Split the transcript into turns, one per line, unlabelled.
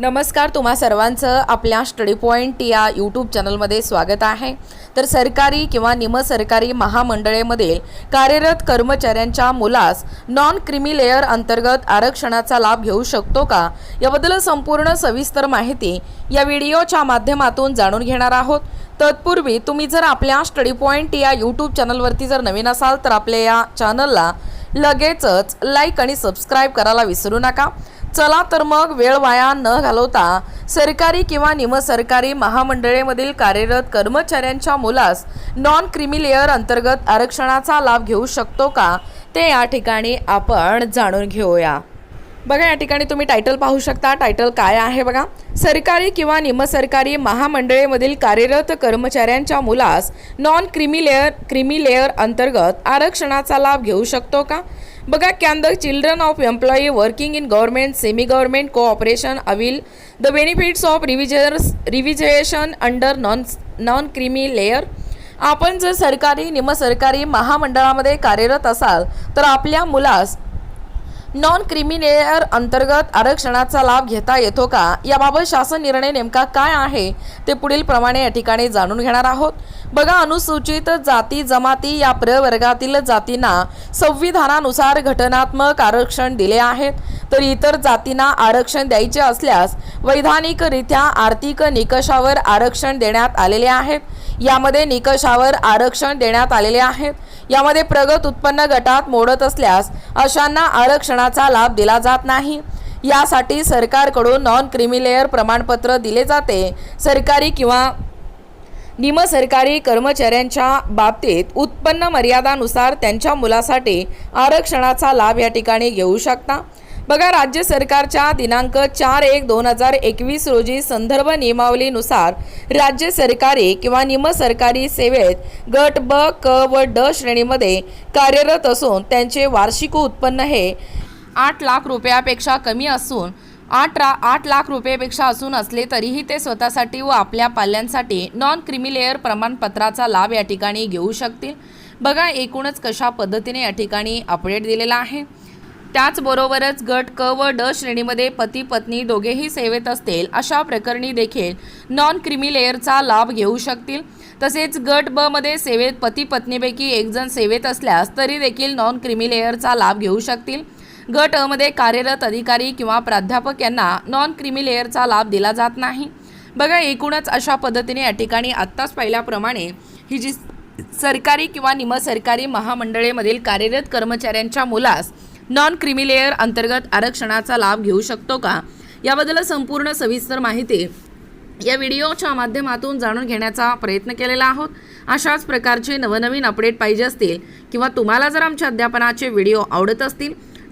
नमस्कार तुम्हा सर्वांचं आपल्या स्टडी पॉईंट या यूट्यूब चॅनलमध्ये स्वागत आहे. तर सरकारी किंवा निमसरकारी महामंडळेमधील कार्यरत कर्मचाऱ्यांच्या मुलास नॉन क्रिमी लेअर अंतर्गत आरक्षणाचा लाभ घेऊ शकतो का? याबद्दल संपूर्ण सविस्तर माहिती या व्हिडिओच्या माध्यमातून जाणून घेणार आहोत. तत्पूर्वी तुम्ही जर आपल्या स्टडी पॉईंट या यूट्यूब चॅनलवरती जर नवीन असाल तर आपल्या या चॅनलला लगेचच लाईक आणि सबस्क्राईब करायला विसरू नका. चला तर मग वेळ वाया न घालवता सरकारी किंवा निमसरकारी महामंडळेमधील कार्यरत कर्मचाऱ्यांच्या मुलास नॉन क्रिमिलेअर अंतर्गत आरक्षणाचा लाभ घेऊ शकतो का? ते या ठिकाणी आपण जाणून घेऊया. बघा या ठिकाणी तुम्ही टायटल पाहू शकता. टायटल काय आहे बघा? सरकारी किंवा निमसरकारी महामंडळेमधील कार्यरत कर्मचाऱ्यांच्या मुलास नॉन क्रिमी लेअर क्रिमी अंतर्गत आरक्षणाचा लाभ घेऊ शकतो का? बघा can the children of employee working in government semi government cooperation avail the benefits of revisers revision under non non creamy layer आपण जर सरकारी निमसरकारी महामंडळामध्ये कार्यरत असाल तर आपल्या मुलास नॉन क्रिमिनेअर अंतर्गत आरक्षणाचा लाभ घेता येतो का? याबाबत शासन निर्णय नेमका काय आहे? ते पुढील प्रमाणे या ठिकाणी जाणून घेणार आहोत. बघा अनुसूचित जाती जमाती या प्रवर्गातील जातींना संविधानानुसार घटनात्मक आरक्षण दिले आहेत. तर इतर जातींना आरक्षण द्यायचे असल्यास वैधानिकरित्या आर्थिक निकषावर आरक्षण देण्यात आलेले आहेत. यामध्ये निकषावर आरक्षण देण्यात आलेले आहेत. यामध्ये प्रगत उत्पन्न गटात मोडत असल्यास अशांना आरक्षणाचा लाभ दिला जात नाही. यासाठी सरकारकडून नॉन क्रिमिलेअर प्रमाणपत्र दिले जाते. सरकारी किंवा निमसरकारी कर्मचाऱ्यांच्या बाबतीत उत्पन्न मर्यादानुसार त्यांच्या मुलासाठी आरक्षणाचा लाभ या ठिकाणी घेऊ शकता. बघा राज्य सरकारच्या दिनांक चार एक दोन हजार एकवीस रोजी संदर्भ नियमावलीनुसार राज्य सरकारी किंवा निमसरकारी सेवेत गट ब क व ड श्रेणीमध्ये कार्यरत असून त्यांचे वार्षिक उत्पन्न हे आठ लाख रुपयापेक्षा कमी असून आठ रा आठ लाख रुपयेपेक्षा असून असले तरीही ते स्वतःसाठी व आपल्या पाल्यांसाठी नॉन क्रिमिलेअर प्रमाणपत्राचा लाभ या ठिकाणी घेऊ शकतील. बघा एकूणच कशा पद्धतीने या ठिकाणी अपडेट दिलेला आहे. त्याचबरोबरच गट क व ड श्रेणीमध्ये पती पत्नी दोघेही सेवेत असतील अशा प्रकरणी देखील नॉन क्रिमिलेअरचा लाभ घेऊ शकतील. तसेच गट ब मध्ये सेवेत पती पत्नीपैकी एकजण सेवेत असल्यास तरी देखील नॉन क्रिमिलेअरचा लाभ घेऊ शकतील. गट अ मध्ये कार्यरत अधिकारी किंवा प्राध्यापक यांना नॉन क्रिमी लेअरचा लाभ दिला जात नाही. बघा एकूणच अशा पद्धतीने या ठिकाणी आत्ताच पाहिल्याप्रमाणे ही जी सरकारी किंवा निमसरकारी महामंडळेमधील कार्यरत कर्मचाऱ्यांच्या मुलास नॉन क्रिमिलेअर अंतर्गत आरक्षणाचा लाभ घेऊ शकतो का? याबद्दल संपूर्ण सविस्तर माहिती या व्हिडिओच्या माध्यमातून जाणून घेण्याचा प्रयत्न केलेला आहोत. अशाच प्रकारचे नवनवीन अपडेट पाहिजे असतील किंवा तुम्हाला जर आमच्या अध्यापनाचे व्हिडिओ आवडत असतील